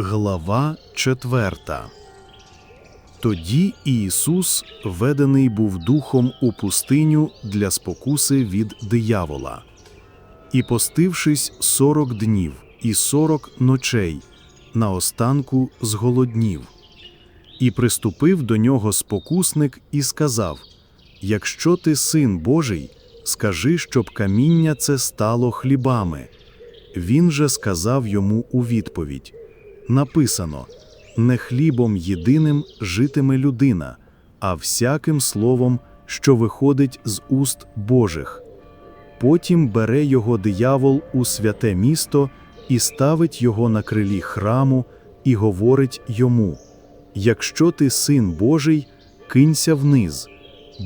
Глава 4 Тоді Ісус ведений був духом у пустиню для спокуси від диявола. І постившись сорок днів і сорок ночей, наостанку зголоднів. І приступив до нього спокусник і сказав: Якщо ти син Божий, скажи, щоб каміння це стало хлібами. Він же сказав йому у відповідь: Написано: не хлібом єдиним житиме людина, а всяким словом, що виходить з уст Божих. Потім бере його диявол у святе місто і ставить його на крилі храму, і говорить йому: Якщо ти син Божий, кинься вниз,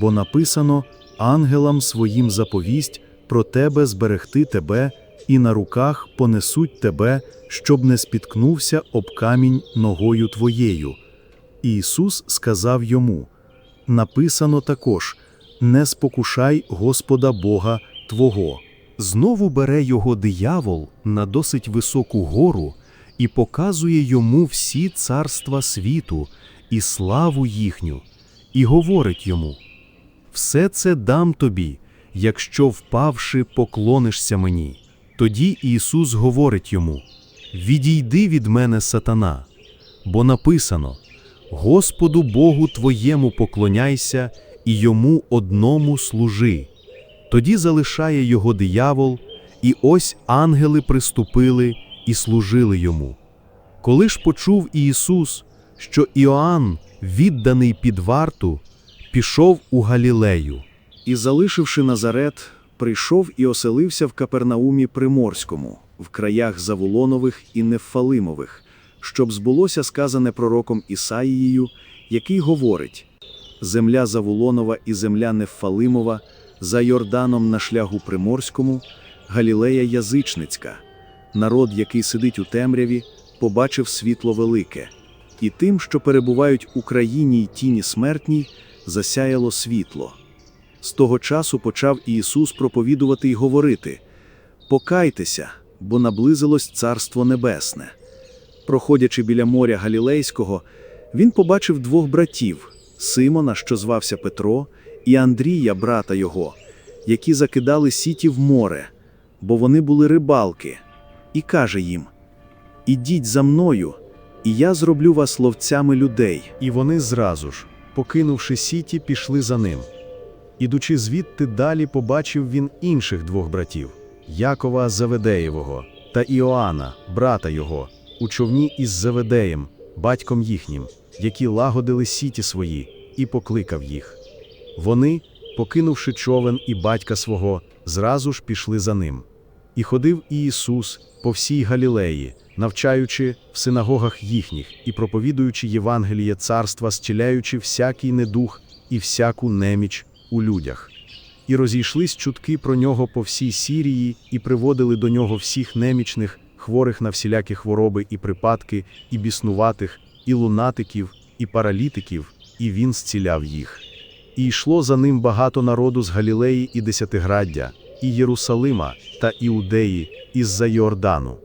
бо написано ангелам своїм заповість про тебе зберегти тебе, і на руках понесуть тебе, щоб не спіткнувся об камінь ногою твоєю. Ісус сказав йому: Написано також: Не спокушай Господа Бога Твого. Знову бере його диявол на досить високу гору і показує йому всі царства світу і славу їхню, і говорить йому: Все це дам тобі, якщо впавши, поклонишся мені. Тоді Ісус говорить йому: Відійди від мене, сатана, бо написано: Господу Богу твоєму поклоняйся і йому одному служи. Тоді залишає його диявол, і ось ангели приступили і служили йому. Коли ж почув Ісус, що Іоанн, відданий під варту, пішов у Галілею. І, залишивши Назарет, прийшов і оселився в Капернаумі Приморському, в краях Завулонових і Нефалимових, щоб збулося сказане пророком Ісаїєю, який говорить: Земля Завулонова і земля Нефалимова за Йорданом на шляху Приморському, Галілея Язичницька, народ, який сидить у темряві, побачив світло велике, і тим, що перебувають у країні й тіні смертній, засяяло світло. З того часу почав Ісус проповідувати й говорити: Покайтеся, бо наблизилось Царство Небесне. Проходячи біля моря Галілейського, він побачив двох братів Симона, що звався Петро, і Андрія, брата його, які закидали сіті в море, бо вони були рибалки, і каже їм: Ідіть за мною, і я зроблю вас ловцями людей. І вони зразу ж, покинувши сіті, пішли за ним. Ідучи звідти далі, побачив він інших двох братів Якова Заведеєвого та Іоанна, брата його, у човні із Заведеєм, батьком їхнім, які лагодили сіті свої, і покликав їх. Вони, покинувши човен і батька свого, зразу ж пішли за ним. І ходив Ісус по всій Галілеї, навчаючи в синагогах їхніх і проповідуючи Євангеліє царства, зціляючи всякий недух і всяку неміч у людях. І розійшлись чутки про нього по всій Сірії, і приводили до нього всіх немічних, хворих на всілякі хвороби і припадки, і біснуватих, і лунатиків, і паралітиків, і він зціляв їх. І йшло за ним багато народу з Галілеї і Десятиграддя, і Єрусалима та Іудеї, із-за Йордану.